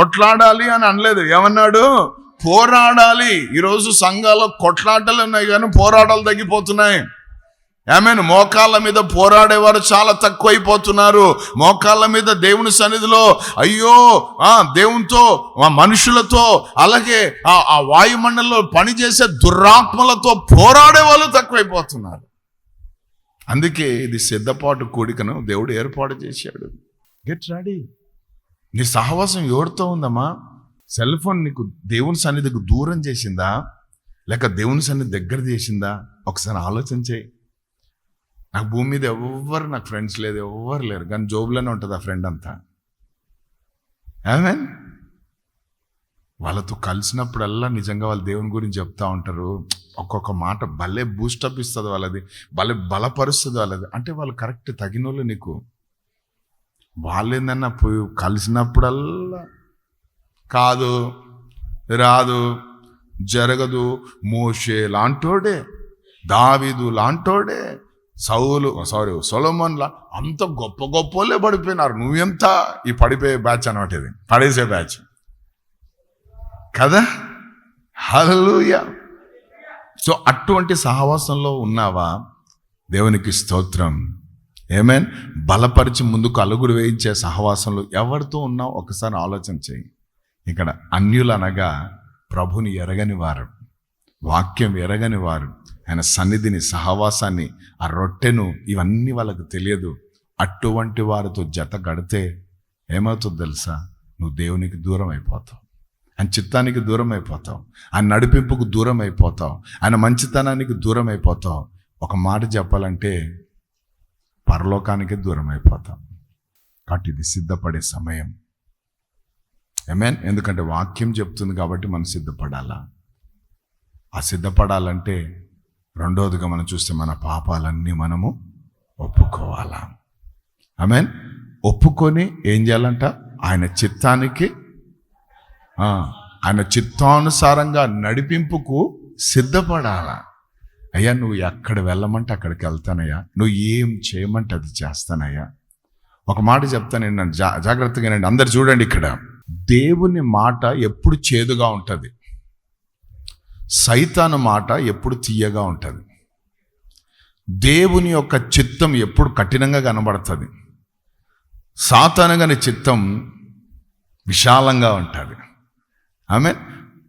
కొట్లాడాలి అని అనలేదు. ఏమన్నాడు? పోరాడాలి. ఈరోజు సంఘాలు కొట్లాటలు ఉన్నాయి కానీ పోరాటాలు తగ్గిపోతున్నాయి. ఆమెను. మోకాళ్ళ మీద పోరాడేవారు చాలా తక్కువైపోతున్నారు. మోకాళ్ళ మీద దేవుని సన్నిధిలో అయ్యో ఆ దేవునితో ఆ మనుషులతో అలాగే ఆ ఆ వాయుమండలంలో పనిచేసే దురాత్మలతో పోరాడే వాళ్ళు తక్కువైపోతున్నారు. అందుకే ఇది సిద్ధపాటు కూడికను దేవుడు ఏర్పాటు చేశాడు. గెట్ రెడీ నీ సహవాసం ఎవరితో ఉందమ్మా? సెల్ ఫోన్ నీకు దేవుని సన్నిధికి దూరం చేసిందా? లేక దేవుని సన్నిధి దగ్గర చేసిందా? ఒకసారి ఆలోచన చేయి. నాకు భూమి మీద ఎవ్వరు నాకు ఫ్రెండ్స్ లేదు ఎవ్వరు లేరు. కానీ జోబులోనే ఉంటుంది ఆ ఫ్రెండ్ అంతా. ఏమేన్ వాళ్ళతో కలిసినప్పుడల్లా నిజంగా వాళ్ళు దేవుని గురించి చెప్తా ఉంటారు. ఒక్కొక్క మాట భలే బూస్టప్ ఇస్తుంది వాళ్ళది. భలే బలపరుస్తుంది వాళ్ళది. అంటే వాళ్ళు కరెక్ట్ తగిన వాళ్ళు నీకు. వాళ్ళు ఏందన్నా పోయి కలిసినప్పుడల్లా కాదు రాదు జరగదు. మోషే లాంటోడే దావీదు లాంటోడే సౌలు సారీ సొలమన్లా అంత గొప్ప గొప్ప వాళ్ళే పడిపోయినారు. నువ్వెంత ఈ పడిపోయే బ్యాచ్ అనమాట ఇది పడేసే బ్యాచ్. కదా? హల్లెలూయ. సో అటువంటి సహవాసంలో ఉన్నావా? దేవునికి స్తోత్రం. ఏమేన్ బలపరిచి ముందుకు అలుగుడు వేయించే సహవాసంలో ఎవరితో ఉన్నావు ఒకసారి ఆలోచన చేయి. ఇక్కడ అన్యులు అనగా ప్రభుని ఎరగని వారు వాక్యం ఎరగని వారు ఆయన సన్నిధిని సహవాసాన్ని ఆ రొట్టెను ఇవన్నీ వాళ్ళకు తెలియదు. అటువంటి వారితో జత గడితే ఏమవుతుందో తెలుసా? నువ్వు దేవునికి దూరం అయిపోతావు. ఆయన చిత్తానికి దూరం అయిపోతావు. ఆయన నడిపింపుకు దూరం అయిపోతావు. ఆయన మంచితనానికి దూరం అయిపోతావు. ఒక మాట చెప్పాలంటే పరలోకానికి దూరం అయిపోతాం కాబట్టి ఇది సిద్ధపడే సమయం. ఏమేన్ ఎందుకంటే వాక్యం చెప్తుంది కాబట్టి మనం సిద్ధపడాలా? ఆ సిద్ధపడాలంటే రెండవదిగా మనం చూస్తే మన పాపాలన్నీ మనము ఒప్పుకోవాలా? మీన్ ఒప్పుకొని ఏం చేయాలంట? ఆయన చిత్తానికి ఆయన చిత్తానుసారంగా నడిపింపుకు సిద్ధపడాలా? అయ్యా నువ్వు ఎక్కడ వెళ్ళమంటే అక్కడికి వెళ్తానయ్యా. నువ్వు ఏం చేయమంటే అది చేస్తానయ్యా. ఒక మాట చెప్తాను నేను జా జాగ్రత్తగా వినండి. అందరు చూడండి ఇక్కడ. దేవుని మాట ఎప్పుడు చేదుగా ఉంటుంది. సైతాను మాట ఎప్పుడు తీయగా ఉంటుంది. దేవుని యొక్క చిత్తం ఎప్పుడు కఠినంగా కనబడుతుంది. సాతానుగని చిత్తం విశాలంగా ఉంటుంది. ఆమె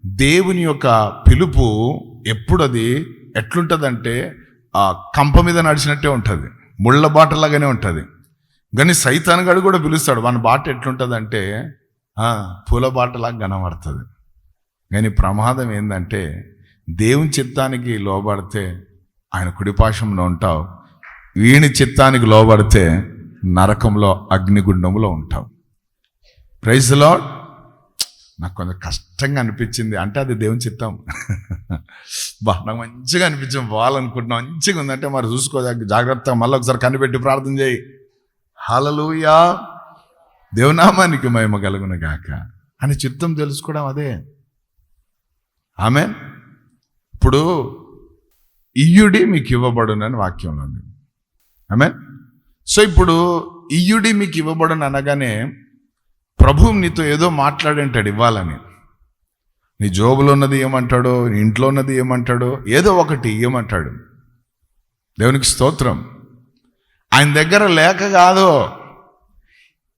దేవుని యొక్క పిలుపు ఎప్పుడు అది ఎట్లుంటుందంటే ఆ కంప మీద నడిచినట్టే ఉంటుంది. ముళ్ళ బాటలాగానే ఉంటుంది. కానీ సైతాన్గాడు కూడా పిలుస్తాడు మన బాట ఎట్లుంటుందంటే పూల బాటలాగా కనబడుతుంది. కానీ ప్రమాదం ఏంటంటే దేవుని చిత్తానికి లోబడితే ఆయన కుడిపాశంలో ఉంటావు వీని చిత్తానికి లోబడితే నరకంలో అగ్నిగుండంలో ఉంటావు. ప్రైజ్ లాడ్ నాకు కొంచెం కష్టంగా అనిపించింది. అంటే అది దేవుని చిత్తం. బా నాకు మంచిగా అనిపించింది. పోవాలనుకుంటున్నా. మంచిగా ఉందంటే మరి చూసుకో జాగ్రత్తగా మళ్ళీ ఒకసారి కనిపెట్టి ప్రార్థన చేయి. హలలుయా. దేవునామానికి మహిమ కలుగును గాక. అని చిత్తం తెలుసుకోవడం అదే. ఆమె ఇప్పుడు ఇయ్యుడి మీకు ఇవ్వబడునని వాక్యంలో ఉంది. ఆమె సో ఇప్పుడు ఇయ్యుడి మీకు ఇవ్వబడును అనగానే ప్రభువు నీతో ఏదో మాట్లాడంటాడు ఇవ్వాలని. నీ జోబులో ఉన్నది ఏమంటాడో నీ ఇంట్లో ఉన్నది ఏమంటాడో ఏదో ఒకటి ఏమంటాడు దేవునికి స్తోత్రం. ఆయన దగ్గర లేక కాదు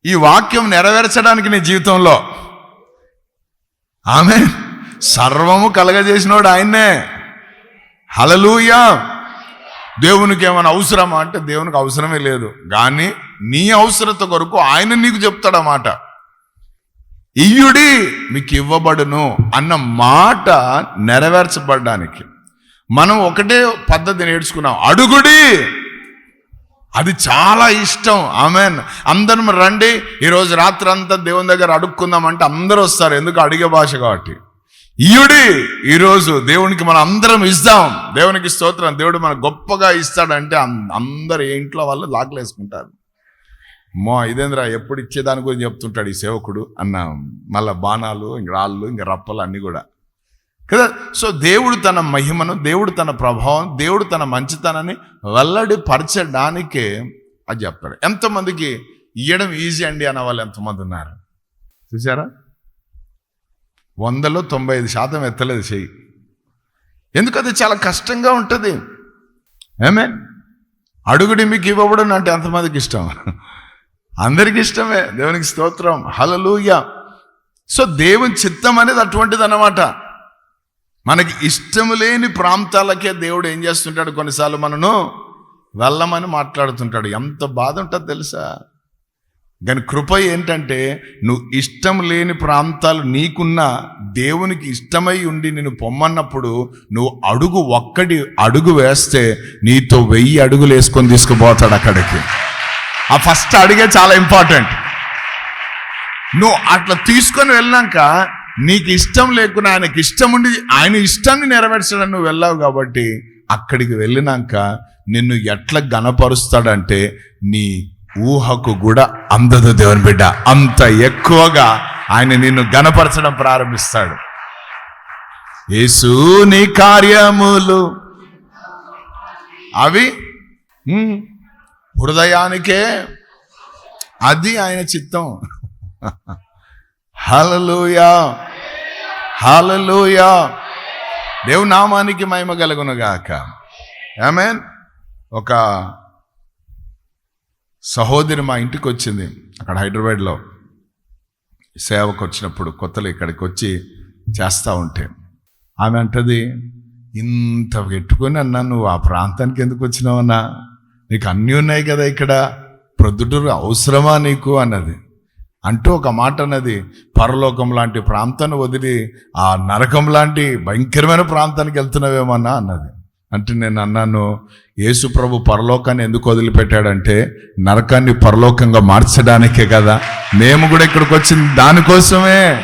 ఈ వాక్యం నెరవేర్చడానికి నీ జీవితంలో. ఆమె సర్వము కలగజేసినోడు ఆయన్నే. హలలుయా దేవునికి ఏమైనా అవసరమా? అంటే దేవునికి అవసరమే లేదు. కానీ నీ అవసరత కొరకు ఆయన నీకు చెప్తాడన్నమాట. ఇయ్యుడి మీకు ఇవ్వబడును అన్న మాట నెరవేర్చబడడానికి మనం ఒకటే పద్ధతి నేర్చుకున్నాం. అడుగుడి. అది చాలా ఇష్టం. ఆమెన్. అందరం రండి. ఈరోజు రాత్రి అంతా దేవుని దగ్గర అడుక్కుందాం అంటే అందరూ వస్తారు. ఎందుకు? అడిగే భాష కాబట్టి. ఇయుడి ఈరోజు దేవునికి మనం అందరం ఇస్తాం. దేవునికి స్తోత్రం. దేవుడు మన గొప్పగా ఇస్తాడంటే అందరు ఇంట్లో వాళ్ళు లాగలేసుకుంటారు మో ఇదేంద్రా ఎప్పుడు ఇచ్చేదాని గురించి చెప్తుంటాడు ఈ సేవకుడు అన్న మళ్ళా బాణాలు ఇంక రాళ్ళు ఇంక రప్పలు అన్నీ కూడా. కదా? సో దేవుడు తన మహిమను దేవుడు తన ప్రభావం దేవుడు తన మంచితనాన్ని వెల్లడి పరచడానికే అది చెప్తాడు. ఎంతమందికి ఇయ్యడం ఈజీ అండి అన్న వాళ్ళు ఎంతమంది ఉన్నారు? చూసారా వందలో తొంభై ఐదు శాతం ఎత్తలేదు చెయ్యి. ఎందుకు? అది చాలా కష్టంగా ఉంటుంది. ఏమే అడుగుడి మీకు ఇవ్వబడం అంటే ఎంతమందికి ఇష్టం? అందరికి ఇష్టమే. దేవునికి స్తోత్రం. హలలుయ సో దేవుని చిత్తం అనేది అటువంటిది అన్నమాట మనకి ఇష్టం లేని ప్రాంతాలకే దేవుడు ఏం చేస్తుంటాడు కొన్నిసార్లు మనను వెళ్ళమని మాట్లాడుతుంటాడు. ఎంత బాధ ఉంటుందో తెలుసా? కానీ కృప ఏంటంటే నువ్వు ఇష్టం లేని ప్రాంతాలు నీకున్న దేవునికి ఇష్టమై ఉండి నేను పొమ్మన్నప్పుడు నువ్వు అడుగు ఒక్కడి అడుగు వేస్తే నీతో వెయ్యి అడుగులు వేసుకొని తీసుకుపోతాడు అక్కడికి. ఆ ఫస్ట్ అడిగే చాలా ఇంపార్టెంట్ నువ్వు అట్లా తీసుకొని వెళ్ళాక నీకు ఇష్టం లేకున్నా ఆయనకి ఇష్టం ఉండి ఆయన ఇష్టాన్ని నెరవేర్చడం నువ్వు వెళ్ళావు కాబట్టి అక్కడికి వెళ్ళినాక నిన్ను ఎట్లా గనపరుస్తాడంటే నీ ఊహకు కూడా అందదు దేవుని బిడ్డ. అంత ఎక్కువగా ఆయన నిన్ను గనపరచడం ప్రారంభిస్తాడు. యేసు నీ కార్యములు అవి? హృదయానికే అది ఆయన చిత్తం. హలలుయా హలలుయా దేవు నామానికి మహిమ కలుగునుగాక. ఆమెన్ ఒక సహోదరి మా ఇంటికి వచ్చింది అక్కడ హైదరాబాద్లో. సేవకు వచ్చినప్పుడు కొత్తలు ఇక్కడికి వచ్చి చేస్తూ ఉంటే. ఆమె అంటది ఇంత పెట్టుకొని అన్నా నువ్వు ఆ ప్రాంతానికి ఎందుకు వచ్చినావన్నా? నీకు అన్నీ ఉన్నాయి కదా ఇక్కడ. ప్రొద్దుటూరు అవసరమా నీకు అన్నది. అంటూ ఒక మాట అన్నది. పరలోకం లాంటి ప్రాంతాన్ని వదిలి ఆ నరకం లాంటి భయంకరమైన ప్రాంతానికి వెళ్తున్నావేమన్నా అన్నది. అంటే నేను అన్నాను యేసు ప్రభు పరలోకాన్ని ఎందుకు వదిలిపెట్టాడంటే నరకాన్ని పరలోకంగా మార్చడానికే కదా. మేము కూడా ఇక్కడికి వచ్చింది దానికోసమే.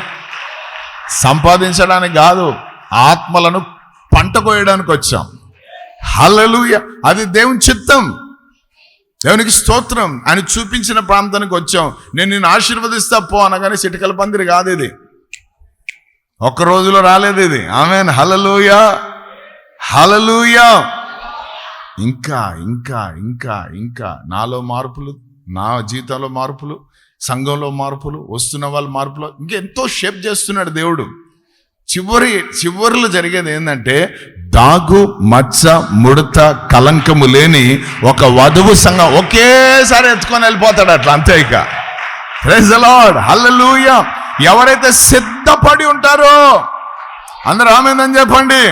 సంపాదించడానికి కాదు ఆత్మలను పంట కోయడానికి వచ్చాం హలలుయ అది దేవుని చిత్తం. దేవునికి స్తోత్రం. ఆయన చూపించిన ప్రాంతానికి వచ్చాం. నేను నిన్ను ఆశీర్వదిస్తా పో అనగానే చిటికల పందిరి కాదు ఇది. ఒక్క రోజులో రాలేదు ఇది. ఆమె హలలుయా హలలుయా ఇంకా ఇంకా ఇంకా ఇంకా. నాలో మార్పులు నా జీవితంలో మార్పులు సంఘంలో మార్పులు వస్తున్న వాళ్ళ మార్పులు ఇంకెంతో షేప్ చేస్తున్నాడు దేవుడు. చివరి చివరిలో జరిగేది ఏంటంటే దాగు మచ్చ ముడత కలంకము లేని ఒక వధువు సంఘం ఒకేసారి ఎత్తుకొని వెళ్ళిపోతాడు అట్లా అంతే ఇక. ప్రైజ్ లార్డ్ హల్లెలూయా ఎవరైతే సిద్ధపడి ఉంటారో అందరూ ఆమెందని చెప్పండి.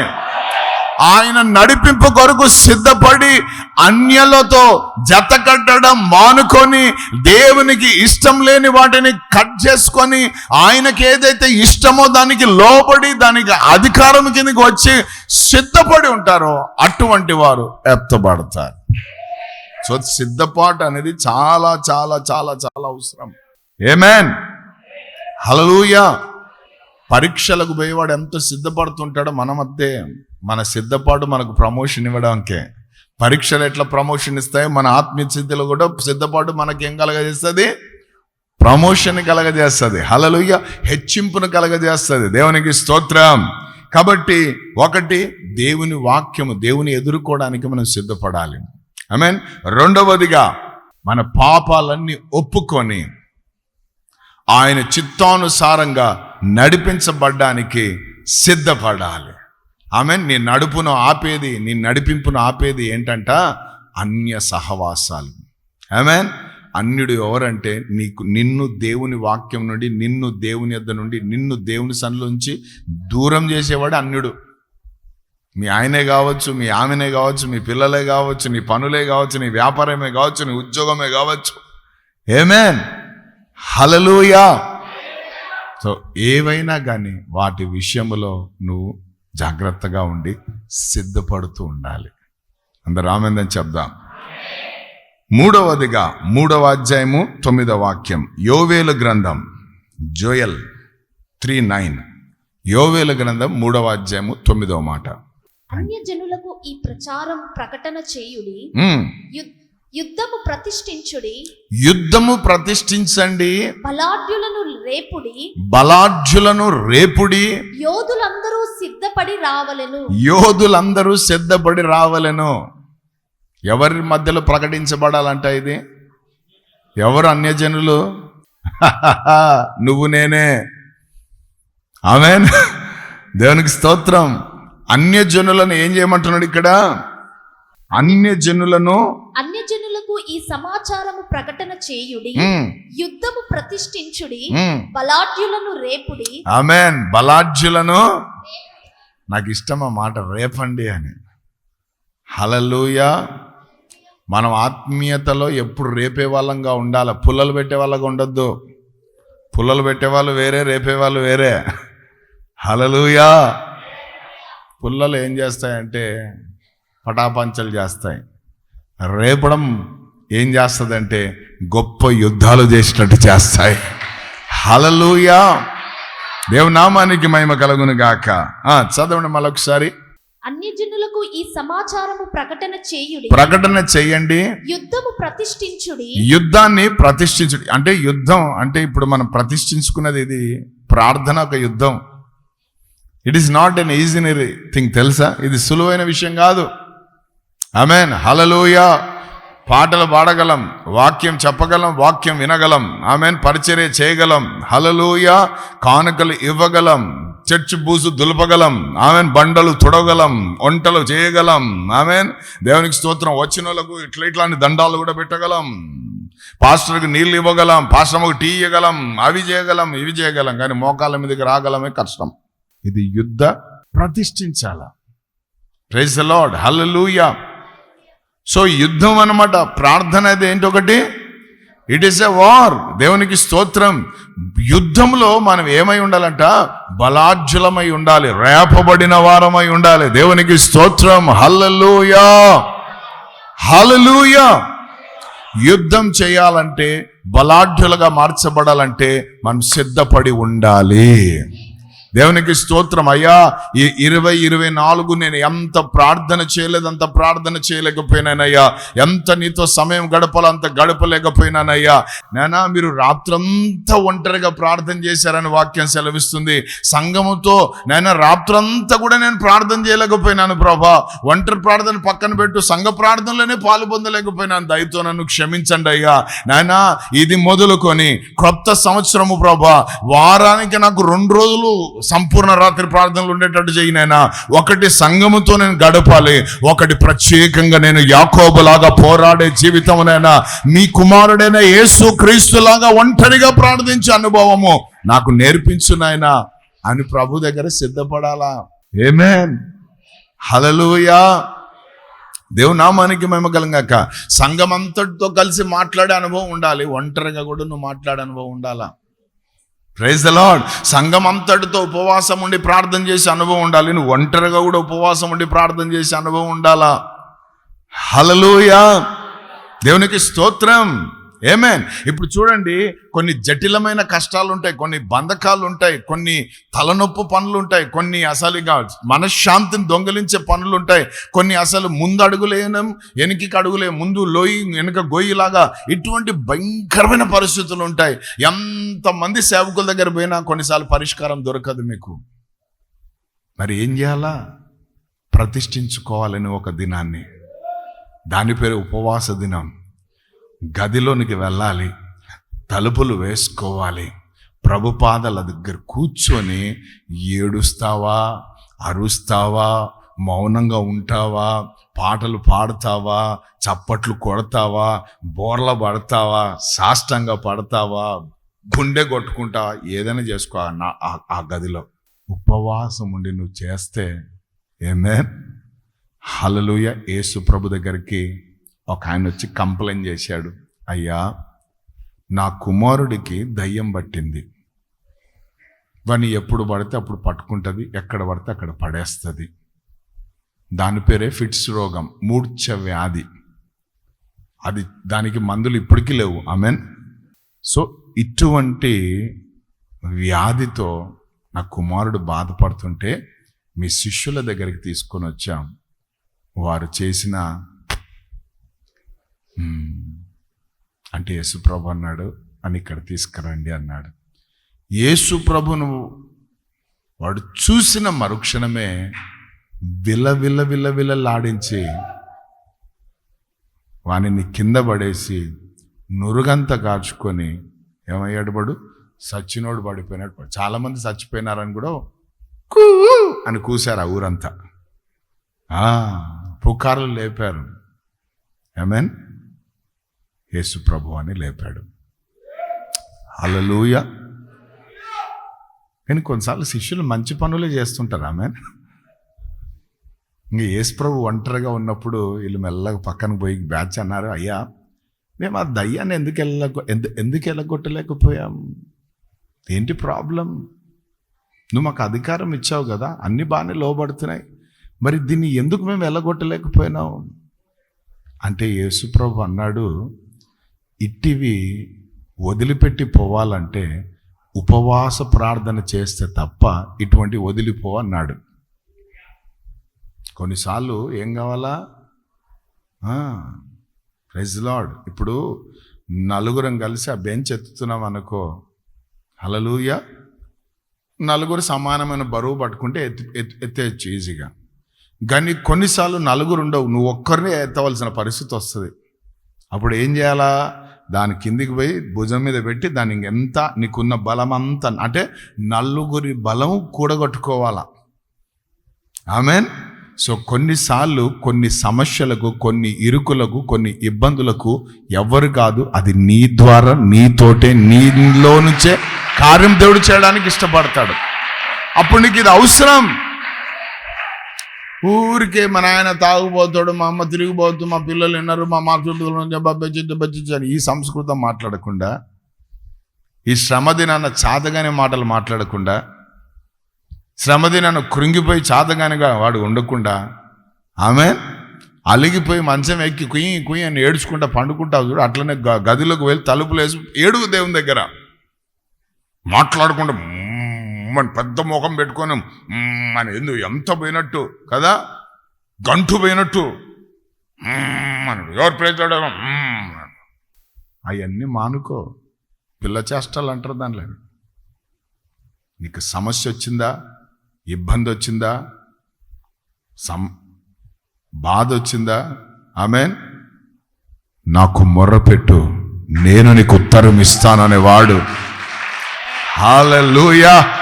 ఆయన నడిపింపు కొరకు సిద్ధపడి అన్యలతో జత కట్టడం మానుకొని దేవునికి ఇష్టం లేని వాటిని కట్ చేసుకొని ఆయనకి ఏదైతే ఇష్టమో దానికి లోబడి దానికి అధికారం కిందకి వచ్చి సిద్ధపడి ఉంటారో అటువంటి వారు ఎత్తబడతారు. సో సిద్ధపాటు అనేది చాలా చాలా చాలా చాలా అవసరం. ఏమేన్ హలలుయా పరీక్షలకు పోయేవాడు ఎంత సిద్ధపడుతుంటాడో మనం అంతే మన సిద్ధపాటు మనకు ప్రమోషన్ ఇవ్వడానికే. పరీక్షలు ఎట్లా ప్రమోషన్ ఇస్తాయో మన ఆత్మీయ స్థితిలో కూడా సిద్ధపాటు మనకి ఏం కలగజేస్తుంది? ప్రమోషన్ కలగజేస్తుంది. హలలుయ్య హెచ్చింపును కలగజేస్తుంది. దేవునికి స్తోత్రం. కాబట్టి ఒకటి దేవుని వాక్యము దేవుని ఎదుర్కోవడానికి మనం సిద్ధపడాలి. ఐ మీన్ రెండవదిగా మన పాపాలన్నీ ఒప్పుకొని ఆయన చిత్తానుసారంగా నడిపించబడ్డానికి సిద్ధపడాలి. ఆమె నీ నడుపును ఆపేది నీ నడిపింపును ఆపేది ఏంటంట? అన్య సహవాసాలు. ఆమెన్? అన్యుడు ఎవరంటే నీకు నిన్ను దేవుని వాక్యం నుండి నిన్ను దేవుని యొద్ద నుండి నిన్ను దేవుని సన్నుంచి దూరం చేసేవాడు అన్యుడు. మీ ఆయనే కావచ్చు మీ ఆమెనే కావచ్చు మీ పిల్లలే కావచ్చు నీ పనులే కావచ్చు నీ వ్యాపారమే కావచ్చు నీ ఉద్యోగమే కావచ్చు. ఏమేన్ హలలుయా సో ఏవైనా కానీ వాటి విషయంలో నువ్వు జాగ్రత్తగా ఉండి సిద్ధపడుతూ ఉండాలి. అందరు ఆమెందని చెప్దాం. మూడవదిగా మూడవ అధ్యాయము తొమ్మిదవ వాక్యం. యోవేలు గ్రంథం జోయల్ త్రీ నైన్. యోవేలు గ్రంథం మూడవ అధ్యాయము తొమ్మిదవ మాట. అన్యజనులకు ఈ ప్రచారం ప్రకటన చేయుడి యుద్ధము ప్రతిష్ఠించుడి యుద్ధము ప్రతిష్ఠించండి బలాఢ్యులను రేపుడి బలాఢ్యులను రేపుడి యోధులందరూ సిద్ధపడి రావలెను. యోధులందరూ సిద్ధపడి రావలెను. ఎవరి మధ్యలో ప్రకటించబడాలంట ఇది? ఎవరు అన్యజనులు? నువ్వు నేనే. ఆమెన్. దేవునికి స్తోత్రం. అన్యజనులను ఏం చేయమంటున్నాడు ఇక్కడ? అన్యజనులను అన్యజనులకు ఈ సమాచారము ప్రకటన చేయుడి యుద్ధము ప్రతిష్ఠించుడి బలాఢ్యులను రేపుడి. ఆమెన్. బలాఢ్యులను నాకు ఇష్టం ఆ మాట రేపండి అని. హలలుయ మనం ఆత్మీయతలో ఎప్పుడు రేపే వాళ్ళంగా ఉండాలి? పుల్లలు పెట్టే వాళ్ళగా ఉండొద్దు. పుల్లలు పెట్టే వాళ్ళు వేరే రేపే వాళ్ళు వేరే. హలలుయా పుల్లలు ఏం చేస్తాయంటే పటాపంచలు చేస్తాయి. రేపడం ఏం చేస్తుందంటే గొప్ప యుద్ధాలు చేసినట్టు చేస్తాయి. హలలుయా దేవునామానికి మహిమ కలుగును గాక. ఆ, చదవండి మళ్ళొకసారి అన్యజనులకు ఈ సమాచారము ప్రకటన చేయుడి. ప్రకటన చెయ్యండి యుద్ధము ప్రతిష్ఠించుడి. యుద్ధాన్ని ప్రతిష్ఠించు అంటే యుద్ధం అంటే ఇప్పుడు మనం ప్రతిష్ఠించుకున్నది ఇది ప్రార్థన ఒక యుద్ధం. It is not an easy thing తెలుసా? ఇది సులువైన విషయం కాదు. ఆమెన్ హలలోయ పాటలు పాడగలం వాక్యం చెప్పగలం వాక్యం వినగలం. ఆమెన్ పరిచర్య చేయగలం. హలలోయ కానుకలు ఇవ్వగలం. చర్చ్ బూసు దులపగలం. ఆమెన్ బండలు తుడగలం వంటలు చేయగలం. ఆమెన్ దేవునికి స్తోత్రం. వచ్చిన వాళ్ళకు ఇట్లా ఇట్లాంటి దండాలు కూడా పెట్టగలం. పాస్టర్కి నీళ్ళు ఇవ్వగలం. పాస్టర్కు టీ ఇవ్వగలం. అవి చేయగలం ఇవి చేయగలం. కానీ మోకాల మీదకి రాగలమే కష్టం. ఇది యుద్ధ ప్రతిష్ఠించాల. ప్రైజ్ లార్డ్ హల్లెలూయా సో యుద్ధం అనమాట ప్రార్థన అది ఏంటి ఒకటి? ఇట్ ఈస్ ఎ వార్ దేవునికి స్తోత్రం. యుద్ధంలో మనం ఏమై ఉండాలంట? బలాజ్జులమై ఉండాలి. రేపబడిన వారమై ఉండాలి. దేవునికి స్తోత్రం. హల్లెలూయా హల్లెలూయా యుద్ధం చేయాలంటే బలాఢ్యులుగా మార్చబడాలంటే మనం సిద్ధపడి ఉండాలి. దేవునికి స్తోత్రం అయ్యా ఈ ఇరవై ఇరవై నాలుగు నేను ఎంత ప్రార్థన చేయలేదు అంత ప్రార్థన చేయలేకపోయినానయ్యా. ఎంత నీతో సమయం గడపాలో అంత గడపలేకపోయినానయ్యా. నేనా మీరు రాత్రంతా ఒంటరిగా ప్రార్థన చేశారని వాక్యం సెలవిస్తుంది. సంఘముతో నేను రాత్రంతా కూడా నేను ప్రార్థన చేయలేకపోయినాను ప్రభా. ఒంటరి ప్రార్థన పక్కన పెట్టు సంఘ ప్రార్థనలోనే పాలు పొందలేకపోయినాను. దయతో నన్ను క్షమించండి అయ్యా. నాయనా ఇది మొదలుకొని కొత్త సంవత్సరము ప్రభా. వారానికి నాకు రెండు రోజులు సంపూర్ణ రాత్రి ప్రార్థనలు ఉండేటట్టు చేయనైనా ఒకటి సంఘముతో నేను గడపాలి ఒకటి ప్రత్యేకంగా నేను యాకోబులాగా పోరాడే జీవితమునైనా మీ కుమారుడైన యేసు క్రీస్తులాగా ఒంటరిగా ప్రార్థించే అనుభవము నాకు నేర్పించు నాయనా అని ప్రభు దగ్గర సిద్ధపడాలా? ఏమేన్ హలలుయా దేవునామానికి మేము కలంగాక. సంఘం అంతటితో కలిసి మాట్లాడే అనుభవం ఉండాలి ఒంటరిగా కూడా నువ్వు మాట్లాడే అనుభవం ఉండాలా? ప్రైజ్ ద లార్డ్ సంఘం అంతటితో ఉపవాసం ఉండి ప్రార్థన చేసే అనుభవం ఉండాలి. నువ్వు ఒంటరిగా కూడా ఉపవాసం ఉండి ప్రార్థన చేసే అనుభవం ఉండాలా? హలలుయా దేవునికి స్తోత్రం. ఏమేన్ ఇప్పుడు చూడండి కొన్ని జటిలమైన కష్టాలు ఉంటాయి కొన్ని బంధకాలు ఉంటాయి కొన్ని తలనొప్పు పనులు ఉంటాయి కొన్ని అసలు ఇక మనశ్శాంతిని దొంగలించే పనులు ఉంటాయి కొన్ని అసలు ముందు అడుగులేనం వెనక్కి అడుగులే ముందు లోయి వెనుక గొయ్యిలాగా ఇటువంటి భయంకరమైన పరిస్థితులు ఉంటాయి ఎంతమంది సేవకుల దగ్గర పోయినా కొన్నిసార్లు పరిష్కారం దొరకదు మీకు. మరి ఏం చేయాలా? ప్రతిష్ఠించుకోవాలని ఒక దినాన్ని. దాని పేరు ఉపవాస దినం. గదిలోనికి వెళ్ళాలి తలుపులు వేసుకోవాలి ప్రభుపాదల దగ్గర కూర్చొని ఏడుస్తావా అరుస్తావా మౌనంగా ఉంటావా పాటలు పాడతావా చప్పట్లు కొడతావా బోర్ల పడతావా సాష్టంగా పడతావా గుండె కొట్టుకుంటావా ఏదైనా చేసుకో నా- ఆ- ఆ గదిలో. ఉపవాసం ఉండి నువ్వు చేస్తే ఏమే? హలలుయ యేసు ప్రభు దగ్గరికి ఒక ఆయన వచ్చి కంప్లైంట్ చేశాడు. అయ్యా నా కుమారుడికి దయ్యం పట్టింది. వాని ఎప్పుడు పడితే అప్పుడు పట్టుకుంటుంది ఎక్కడ పడితే అక్కడ పడేస్తుంది. దాని పేరే ఫిట్స్ రోగం మూర్ఛ వ్యాధి. అది దానికి మందులు ఇప్పటికీ లేవు. ఆమెన్. సో ఇటువంటి వ్యాధితో నా కుమారుడు బాధపడుతుంటే మీ శిష్యుల దగ్గరికి తీసుకొని వచ్చాం. వారు చేసిన అంటే యేసుప్రభు అన్నాడు అని ఇక్కడ తీసుకురండి అన్నాడు. యేసుప్రభును వాడు చూసిన మరుక్షణమే విల విల విల విలలాడించి వానిని కింద పడేసి నురుగంత కాచుకొని ఏమయ్యాడు వాడు? సచ్చినోడు పడిపోయినాడు చాలామంది చచ్చిపోయినారని కూడా కూ అని కూశారు ఆ ఊరంతా. పుకార్లు లేపారు. మీన్ యేసు ప్రభు అని లేపాడు. అలలుయ కానీ కొన్నిసార్లు శిష్యులు మంచి పనులే చేస్తుంటారు ఆమె ఇంక యేసు ప్రభు ఒంటరిగా ఉన్నప్పుడు వీళ్ళు మెల్లగా పక్కన పోయి బ్యాచ్ అన్నారు అయ్యా మేము ఆ దయ్యాన్ని ఎందుకు వెళ్ళ ఎందు ఎందుకు వెళ్ళగొట్టలేకపోయాం? ఏంటి ప్రాబ్లం? నువ్వు మాకు అధికారం ఇచ్చావు కదా అన్ని బాగానే లోబడుతున్నాయి. మరి దీన్ని ఎందుకు మేము వెళ్ళగొట్టలేకపోయినాం? అంటే యేసుప్రభు అన్నాడు ఇట్టివి వదిలిపెట్టి పోవాలంటే ఉపవాస ప్రార్థన చేస్తే తప్ప ఇటువంటి వదిలిపో అన్నాడు కొన్నిసార్లు ఏం కావాలా? ప్రెజ్ లాడ్ ఇప్పుడు నలుగురం కలిసి ఆ బెంచ్ ఎత్తుతున్నాం అనుకో. హలలుయ నలుగురు సమానమైన బరువు పట్టుకుంటే ఎత్తి ఎత్తేయచ్చు ఈజీగా. కానీ కొన్నిసార్లు నలుగురు ఉండవు. నువ్వు ఒక్కరినే ఎత్తవలసిన పరిస్థితి వస్తుంది. అప్పుడు ఏం చేయాలా? దాని కిందికి పోయి భుజం మీద పెట్టి దాని ఎంత నీకున్న బలం అంతా అంటే నలుగురి బలం కూడగట్టుకోవాలా? ఆమెన్? సో కొన్నిసార్లు కొన్ని సమస్యలకు కొన్ని ఇరుకులకు కొన్ని ఇబ్బందులకు ఎవరు కాదు అది నీ ద్వారా నీతోటే నీలో నుంచే కార్యం దేవుడు చేయడానికి ఇష్టపడతాడు. అప్పుడు నీకు ఇది అవసరం. ఊరికే మా నాయన తాగుపోతాడు మా అమ్మ తిరిగిపోతు మా పిల్లలు విన్నారు మా మాట్లాడుతున్నారు బజ్జిచ్చు అని ఈ సంస్కృతం మాట్లాడకుండా ఈ శ్రమదినాన్న చాతగానే మాటలు మాట్లాడకుండా శ్రమది నన్ను కృంగిపోయి చాతగానిగా వాడు ఉండకుండా ఆమె అలిగిపోయి మంచం ఎక్కి కుయ్యి కుయ్యి అని ఏడ్చుకుంటా పండుకుంటా చూడు అట్లనే గ- గదిలోకి వెళ్ళి తలుపులు వేసి ఏడుగు దేవుని దగ్గర మాట్లాడకుండా "మ్మ్" పెద్ద ముఖం పెట్టుకొని మన అని ఎందుకు ఎంత పోయినట్టు కదా? గంటు పోయినట్టు. "మ్మ్" అని ఎవరు ప్రేతాడో అవన్నీ మానుకో. పిల్ల చేష్టలు అంటారు దానిలో. నీకు సమస్య వచ్చిందా? ఇబ్బంది వచ్చిందా? సం బాధ వచ్చిందా? ఆమెన్? నాకు మొర్రపెట్టు నేను నీకు ఉత్తరం ఇస్తాననేవాడు. హాలూయా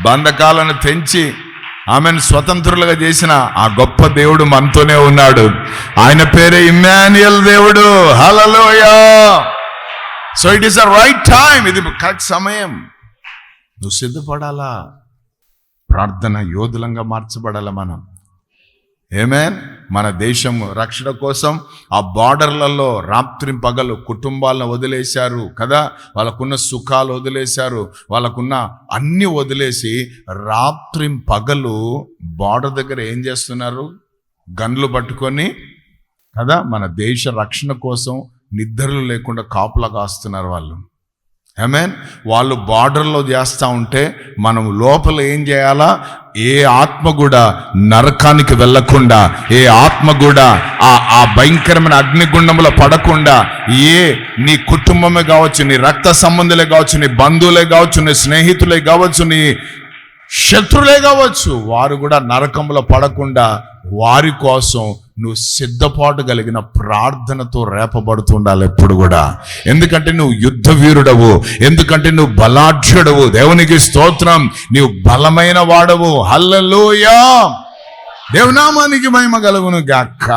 బంధకాలను తెంచి ఆమెను స్వతంత్రులుగా చేసిన ఆ గొప్ప దేవుడు మనతోనే ఉన్నాడు. ఆయన పేరే ఇమ్మాన్యుయల్ దేవుడు. Hallelujah so it is a right time ఇది కరెక్ట్ సమయం. నువ్వు సిద్ధపడాలా? ప్రార్థన యోధులంగా మార్చబడాలా మనం? ఏమేన్ మన దేశం రక్షణ కోసం ఆ బార్డర్లలో రాత్రి పగలు కుటుంబాలను వదిలేశారు కదా? వాళ్ళకున్న సుఖాలు వదిలేశారు. వాళ్ళకున్న అన్ని వదిలేసి రాత్రి పగలు బార్డర్ దగ్గర ఏం చేస్తున్నారు? గన్లు పట్టుకొని కదా? మన దేశ రక్షణ కోసం నిద్రలు లేకుండా కాపులా కాస్తున్నారు వాళ్ళు. మీన్ వాళ్ళు బార్డర్లో చేస్తూ ఉంటే మనం లోపల ఏం చేయాలా? ఏ ఆత్మ కూడా నరకానికి వెళ్ళకుండా ఏ ఆత్మ కూడా ఆ ఆ భయంకరమైన అగ్నిగుండంలో పడకుండా ఏ నీ కుటుంబమే కావచ్చు నీ రక్త సంబంధులే కావచ్చు నీ బంధువులే కావచ్చు నీ స్నేహితులే కావచ్చు నీ శత్రులే కావచ్చు వారు కూడా నరకంలో పడకుండా వారి కోసం నువ్వు సిద్ధపాటు కలిగిన ప్రార్థనతో రేపబడుతుండాలి ఎప్పుడు కూడా. ఎందుకంటే నువ్వు యుద్ధ వీరుడవు ఎందుకంటే నువ్వు బలాఢ్యుడవు. దేవునికి స్తోత్రం. నీవు బలమైన వాడవు. హల్లలోయా! దేవునామానికి మహిమ కలుగును గాక్క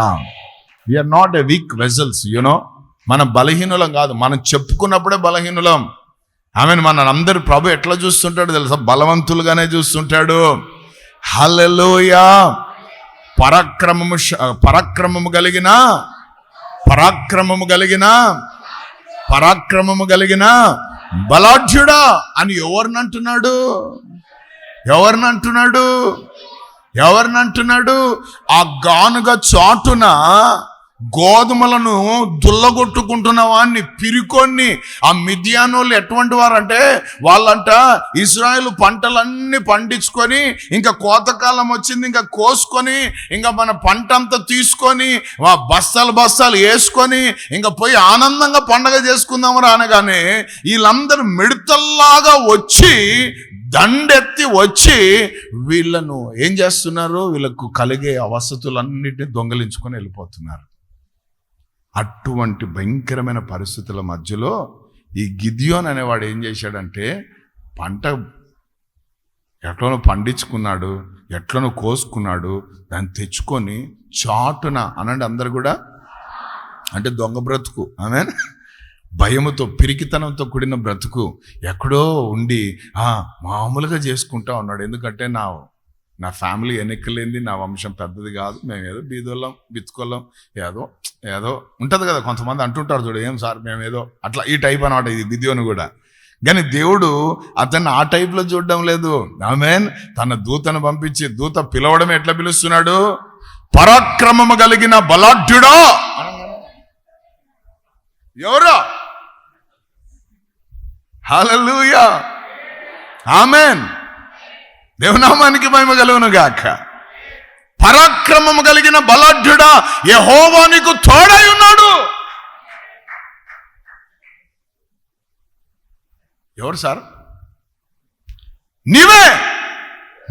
we are not a weak vessels you know మనం బలహీనులం కాదు. మనం చెప్పుకున్నప్పుడే బలహీనులం. ఆమె మన అందరు ప్రభు ఎట్లా చూస్తుంటాడు తెలుసా? బలవంతులుగానే చూస్తుంటాడు. హల్లలోయా! పరాక్రమము పరాక్రమము కలిగిన పరాక్రమము కలిగిన పరాక్రమము కలిగిన బలాఢ్యుడా అని ఎవరిని అంటున్నాడు ఎవరిని అంటున్నాడు ఎవరిని అంటున్నాడు ఆ గానుగ చాటున గోధుమలను దుల్లగొట్టుకుంటున్న వాడిని పిరికొన్ని. ఆ మిథియానోళ్ళు ఎటువంటి వారంటే వాళ్ళంట ఇజ్రాయెల్ పంటలన్నీ పండించుకొని ఇంకా కోతకాలం వచ్చింది ఇంకా కోసుకొని ఇంకా మన పంట అంతా తీసుకొని బస్తాలు బస్తాలు వేసుకొని ఇంకా పోయి ఆనందంగా పండగ చేసుకుందాము అనగానే వీళ్ళందరూ మిడతల్లాగా వచ్చి దండెత్తి వచ్చి వీళ్ళను ఏం చేస్తున్నారు? వీళ్ళకు కలిగే అవసతులన్నిటిని దొంగలించుకొని వెళ్ళిపోతున్నారు. అటువంటి భయంకరమైన పరిస్థితుల మధ్యలో ఈ గిద్యోన్ అనేవాడు ఏం చేశాడంటే పంట ఎట్లనో పండించుకున్నాడు ఎట్లనో కోసుకున్నాడు దాన్ని తెచ్చుకొని చాటున అనండి అందరు కూడా అంటే దొంగ బ్రతుకు ఆమె భయముతో పిరికితనంతో కూడిన బ్రతుకు ఎక్కడో ఉండి మామూలుగా చేసుకుంటా ఉన్నాడు. ఎందుకంటే నా నా ఫ్యామిలీ ఎన్నికలేంది నా వంశం పెద్దది కాదు మేము ఏదో బీదోళ్ళం బిత్తుకోళ్ళం ఏదో ఏదో ఉంటుంది కదా కొంతమంది అంటుంటారు చూడు ఏం సార్ మేము ఏదో అట్లా ఈ టైప్ అనమాట ఇది గిద్యోను కూడా. కానీ దేవుడు అతన్ని ఆ టైప్లో చూడడం లేదు. ఆమెన్ తన దూతను పంపించి దూత పిలవడం ఎట్లా పిలుస్తున్నాడు? పరాక్రమము కలిగిన బలాఢ్యుడో! అనగానే, ఎవరో? లూయా ఆమెన్ దేవునామానికి మహిమ కలుగును గాక పరాక్రమము కలిగిన బలాఢ్యుడా యహోవానికి నీకు తోడై ఉన్నాడు. ఎవరు సార్? నీవే.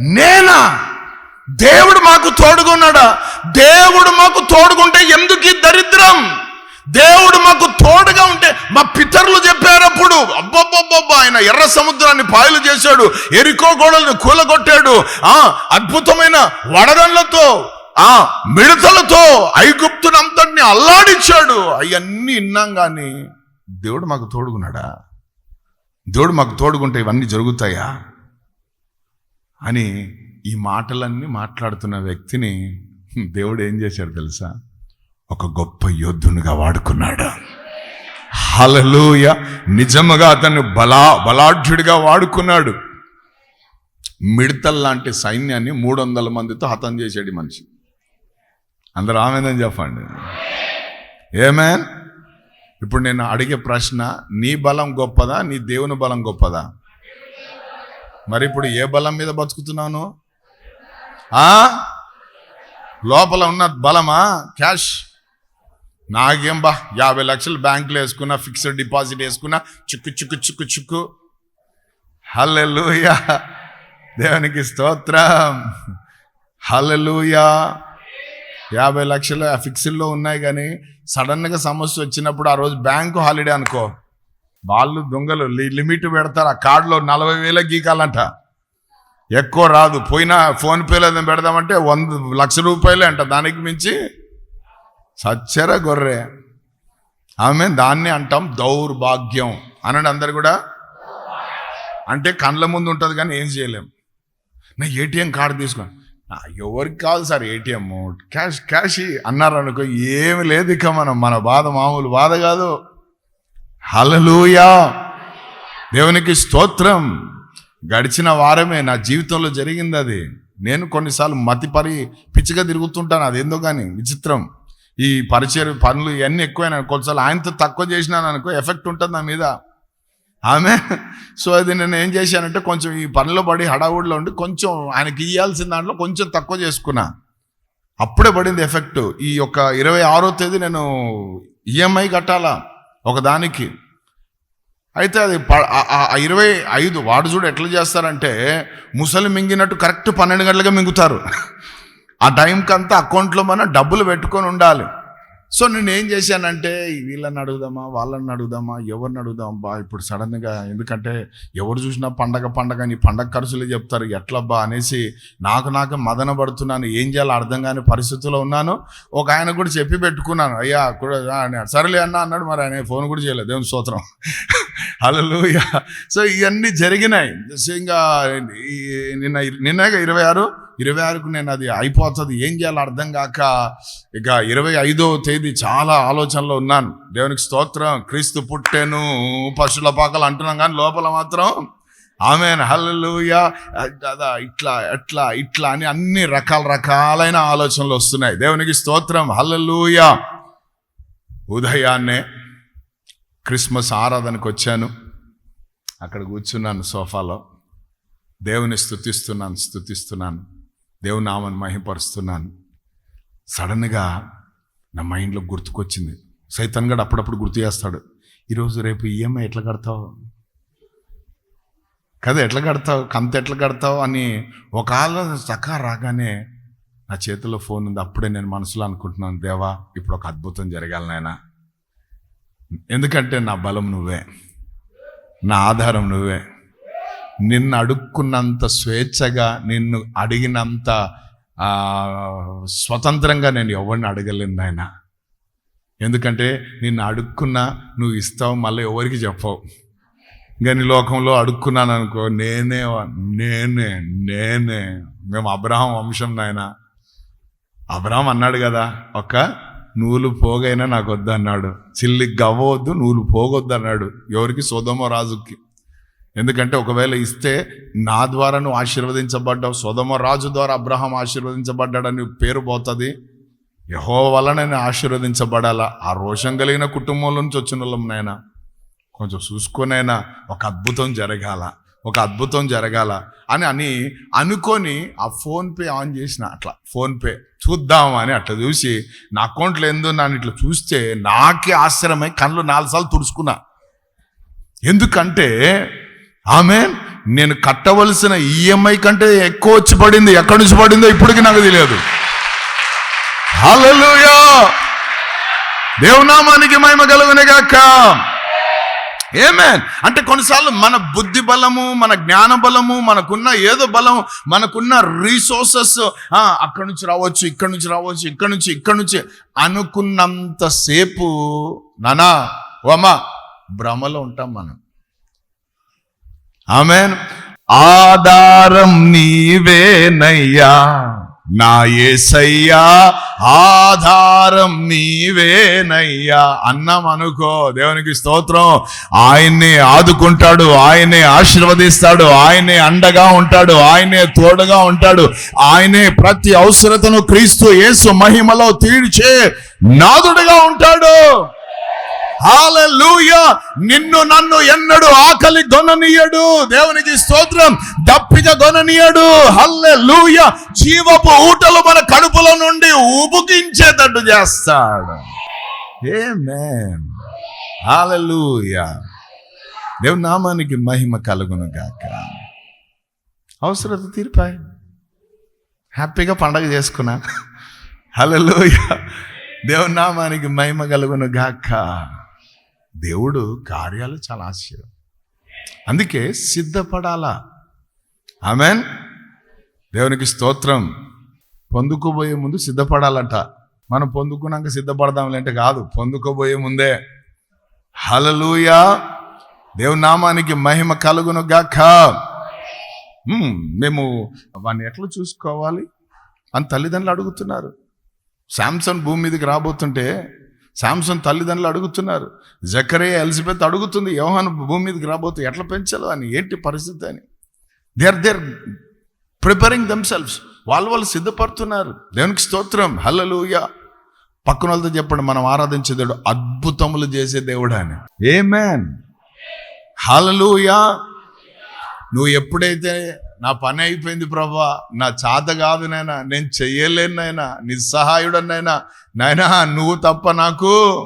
నేనా? దేవుడు మాకు తోడుగున్నాడా దేవుడు మాకు తోడుగుంటే ఎందుకు ఈ దరిద్రం? దేవుడు మాకు తోడుగా ఉంటే మా పితరులు చెప్పారప్పుడు అబ్బబ్బబ్బబ్బా ఆయన ఎర్ర సముద్రాన్ని పాయలు చేశాడు ఎరికో గోడలను కూలగొట్టాడు ఆ అద్భుతమైన వడగండ్లతో ఆ మిడతలతో ఐగుప్తునంతటిని అల్లాడిచ్చాడు అవన్నీ విన్నాం కానీ దేవుడు మాకు తోడుకున్నాడా దేవుడు మాకు తోడుకుంటే ఇవన్నీ జరుగుతాయా? అని ఈ మాటలన్నీ మాట్లాడుతున్న వ్యక్తిని దేవుడు ఏం చేశాడు తెలుసా? ఒక గొప్ప యోధునిగా వాడుకున్నాడు. హలలోయ నిజముగా అతన్ని బలా బలాఢ్యుడిగా వాడుకున్నాడు. మిడతల్ లాంటి సైన్యాన్ని మూడు వందల మందితో హతం చేసాడు మనిషి. అందరూ ఆమెదని చెప్పండి. ఏమేన్? ఇప్పుడు నేను అడిగే ప్రశ్న నీ బలం గొప్పదా? నీ దేవుని బలం గొప్పదా? మరి ఇప్పుడు ఏ బలం మీద బతుకుతున్నాను లోపల ఉన్న బలమా? క్యాష్? నాకేం బా యాభై లక్షలు బ్యాంకులో వేసుకున్నా ఫిక్స్డ్ డిపాజిట్ వేసుకున్నా చిక్కు చిక్కు చిక్కు చిక్కు. హల్లెలూయా. దేవునికి స్తోత్రం. హల్లెలూయా. యాభై లక్షలు ఆ ఫిక్స్డ్లో ఉన్నాయి కానీ సడన్గా సమస్య వచ్చినప్పుడు ఆ రోజు బ్యాంకు హాలిడే అనుకో. వాళ్ళు దొంగలు లి- లిమిట్ పెడతారు ఆ కార్డులో నలభై వేల గీకాలంట. ఎక్కువ రాదు. పోయినా ఫోన్పేలో ఏదైనా పెడదామంటే వంద లక్ష రూపాయలే అంట. దానికి మించి సచ్చర గొర్రె. ఆమె దాన్ని అంటాం దౌర్భాగ్యం. అనండి అందరు కూడా? అంటే కండ్ల ముందు ఉంటుంది కానీ ఏం చేయలేం. నా ఏటీఎం కార్డు తీసుకోండి ఎవరికి కాదు సార్ ఏటీఎం? క్యాష్ క్యాష్ అన్నారు అనుకో ఏమి లేదు ఇక మనం మన బాధ మామూలు బాధ కాదు. హలలుయా దేవునికి స్తోత్రం. గడిచిన వారమే నా జీవితంలో జరిగింది అది. నేను కొన్నిసార్లు మతిపరి పిచ్చిగా తిరుగుతుంటాను అదేందో కానీ విచిత్రం. ఈ పరిచయ పనులు ఇవన్నీ ఎక్కువైనా కొన్నిసార్లు ఆయనతో తక్కువ చేసినాను అనుకో ఎఫెక్ట్ ఉంటుంది నా మీద. ఆమె? సో అది నేను ఏం చేశానంటే కొంచెం ఈ పనిలో పడి హడావుడిలో ఉండి కొంచెం ఆయనకి ఇవ్వాల్సిన దాంట్లో కొంచెం తక్కువ చేసుకున్నా. అప్పుడే పడింది ఎఫెక్ట్. ఈ యొక్క ఇరవై ఆరో తేదీ నేను ఈఎంఐ కట్టాలా ఒకదానికి అయితే అది ప- ఇరవై ఐదు వాడు చూడు ఎట్లా చేస్తారంటే ముసలి మింగినట్టు కరెక్ట్ పన్నెండు గంటలుగా మింగుతారు. ఆ టైంకి అంతా అకౌంట్లో మనం డబ్బులు పెట్టుకొని ఉండాలి. సో నేను ఏం చేశానంటే వీళ్ళని అడుగుదామా వాళ్ళని అడుగుదామా ఎవరిని అడుగుదాం బా ఇప్పుడు సడన్గా ఎందుకంటే ఎవరు చూసినా పండగ పండగ నీ పండగ ఖర్చులే చెప్తారు. ఎట్లబ్బా అనేసి నాకు నాకు మదన పడుతున్నాను. ఏం చేయాలో అర్థం కాని పరిస్థితుల్లో ఉన్నాను. ఒక ఆయన కూడా చెప్పి పెట్టుకున్నాను. అయ్యా కూడా సరేలే అన్న అన్నాడు. మరి ఆయన ఫోన్ కూడా చేయలేదు. దేవుని స్తోత్రం హలలుయ సో ఇవన్నీ జరిగినాయి. ఇంకా ఈ- నిన్న నిన్న ఇరవై ఆరు ఇరవై ఆరుకు నేను అది అయిపోతుంది. ఏం చేయాలో అర్థం కాక ఇక ఇరవై ఐదో తేదీ చాలా ఆలోచనలో ఉన్నాను. దేవునికి స్తోత్రం క్రీస్తు పుట్టెను పశువుల పాకలు అంటున్నాం కానీ లోపల మాత్రం ఆమె హల్లెలూయా. దాదా ఇట్లా ఎట్లా ఇట్లా అని అన్ని రకాల రకాలైన ఆలోచనలు వస్తున్నాయి. దేవునికి స్తోత్రం హల్లెలూయా. ఉదయాన్నే క్రిస్మస్ ఆరాధనకు వచ్చాను. అక్కడ కూర్చున్నాను సోఫాలో. దేవుని స్థుతిస్తున్నాను స్థుతిస్తున్నాను దేవుని నామని మహిపరుస్తున్నాను. సడన్గా నా మైండ్లో గుర్తుకొచ్చింది. సైతన్ గడు అప్పుడప్పుడు గుర్తు చేస్తాడు. ఈరోజు రేపు ఈఎంఐ ఎట్లా కడతావు? కదా ఎట్లా కడతావు? కంత ఎట్లా కడతావు? అని ఒకవేళ ఆలోచన రాగానే నా చేతిలో ఫోన్ ఉంది. అప్పుడే నేను మనసులో అనుకుంటున్నాను దేవా ఇప్పుడు ఒక అద్భుతం జరగాలి నాయనా. ఎందుకంటే నా బలం నువ్వే. నా ఆధారం నువ్వే. నిన్ను అడుక్కున్నంత స్వేచ్ఛగా నిన్ను అడిగినంత స్వతంత్రంగా నేను ఎవరిని అడగలేను నాయన. ఎందుకంటే నిన్ను అడుక్కున్నా నువ్వు ఇస్తావు మళ్ళీ ఎవరికి చెప్పవు. ఇంకా లోకంలో అడుక్కున్నాను అనుకో నేనే నేనే నేనే. మేము అబ్రహం వంశం నాయన. అబ్రహం అన్నాడు కదా ఒక్క నూలు పోగైనా నాకు వద్దు అన్నాడు. చిల్లి గవ్వవద్దు నూలు పోగొద్దు అన్నాడు. ఎవరికి? సోదమ రాజుకి. ఎందుకంటే ఒకవేళ ఇస్తే నా ద్వారా నువ్వు ఆశీర్వదించబడ్డావు సోదమ రాజు ద్వారా అబ్రహం ఆశీర్వదించబడ్డాడని పేరు పోతుంది. యహో వల్ల నేను ఆశీర్వదించబడాలా? ఆ రోషం కలిగిన కుటుంబంలో నుంచి వచ్చిన వాళ్ళం నాయన. కొంచెం చూసుకొనైనా ఒక అద్భుతం జరగాల. ఒక అద్భుతం జరగాల అని అని అనుకొని ఆ ఫోన్పే ఆన్ చేసిన అట్లా ఫోన్పే చూద్దాం అని అట్లా చూసి నా అకౌంట్లో ఏందో నన్ను ఇట్లా చూస్తే నాకే ఆశ్చర్యమై కళ్ళు నాలుగు సార్లు తుడుచుకున్నా. ఎందుకంటే ఆమె నేను కట్టవలసిన ఈఎంఐ కంటే ఎక్కువ వచ్చి పడింది ఎక్కడి నుంచి పడిందో ఇప్పటికి నాకు తెలియదు. హలో దేవునామానికి మహిమ కలుగునిగాక. ఏమేన్ అంటే కొన్నిసార్లు మన బుద్ధి బలము మన జ్ఞాన బలము మనకున్న ఏదో బలం మనకున్న రీసోర్సెస్ అక్కడి నుంచి రావచ్చు ఇక్కడి నుంచి రావచ్చు ఇక్కడి నుంచి ఇక్కడి నుంచి అనుకున్నంతసేపు నానా ఓమా భ్రమలో ఉంటాం మనం. ఆమెన్ ఆధారం నీవేనయ్యా. నా ఏసయ్యా ఆధారం నీవేనయ్యా అన్నం అనుకో దేవునికి స్తోత్రం. ఆయన్ని ఆదుకుంటాడు ఆయనే ఆశీర్వదిస్తాడు ఆయనే అండగా ఉంటాడు ఆయనే తోడుగా ఉంటాడు. ఆయనే ప్రతి అవసరతను క్రీస్తు యేసు మహిమలో తీర్చే నాదుడుగా ఉంటాడు. హాలూయ నిన్ను నన్ను ఎన్నడు ఆకలి గొననీయడు. దేవునికి స్తోత్రం దప్పిక గొననీయడు. హల్లెలూయ జీవపు ఊటలు మన కడుపులో నుండి ఉబుకించేటట్టు చేస్తాడు. ఆమేన్ హల్లెలూయ దేవు నామానికి మహిమ కలుగును గాక. అవసరత తీరిపాయి. హ్యాపీగా పండగ చేసుకున్నా. హలో దేవునామానికి మహిమ కలుగును గాక. దేవుడు కార్యాలు చాలా ఆశ్చర్యం. అందుకే సిద్ధపడాలా? ఆమెన్. దేవునికి స్తోత్రం. పొందుకోబోయే ముందు సిద్ధపడాలంట. మనం పొందుకున్నాక సిద్ధపడదాంలే అంటే కాదు పొందుకోబోయే ముందే. హలలుయా దేవుని నామానికి మహిమ కలుగును గాక మేము వాడిని ఎట్లా చూసుకోవాలి? అని తల్లిదండ్రులు అడుగుతున్నారు. శాంసంగ్ భూమి మీదకి రాబోతుంటే శాంసన్ తల్లిదండ్రులు అడుగుతున్నారు. జకరే ఎలిజబెత్ అడుగుతుంది యోహాను భూమి మీదకి రాబోతు ఎట్లా పెంచాలో అని. ఏంటి పరిస్థితి అని? They are there preparing themselves వాళ్ళు వాళ్ళు సిద్ధపడుతున్నారు. దేవునికి స్తోత్రం. హల్లెలూయా. పక్కన వాళ్ళతో చెప్పండి మనం ఆరాధించే దేవుడు అద్భుతములు చేసే దేవుడు అని. ఏ మ్యాన్ హలలుయా నువ్వు ఎప్పుడైతే నా పని అయిపోయింది ప్రభా. నా చాత కాదు నాయనా. నేను చెయ్యలేను నాయనా. నిస్సహాయుడనైనా నాయనా నువ్వు తప్ప నాకు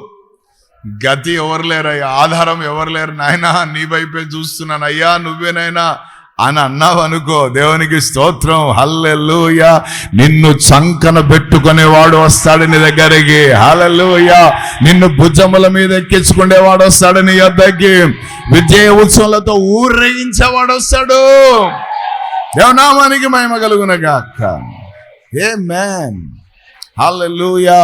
గతి ఎవరు లేరయ్యా. ఆధారం ఎవరు లేరు నాయనా. నీ వైపే చూస్తున్నాను. అయ్యా నువ్వేనైనా అని అన్నావు అనుకో. దేవునికి స్తోత్రం. హల్లెలూయ. నిన్ను చంకన పెట్టుకునేవాడు వస్తాడు నీ దగ్గరికి. హల్లెలూయ. నిన్ను భుజముల మీద ఎక్కించుకునేవాడు వస్తాడు నీ యొద్దకి. విజయ ఉత్సవాలతో ఊరేగించేవాడు వస్తాడు. దేవనామానికి మహిమ కలుగునగాక. ఏ మ్యాన్ హల్లెలూయా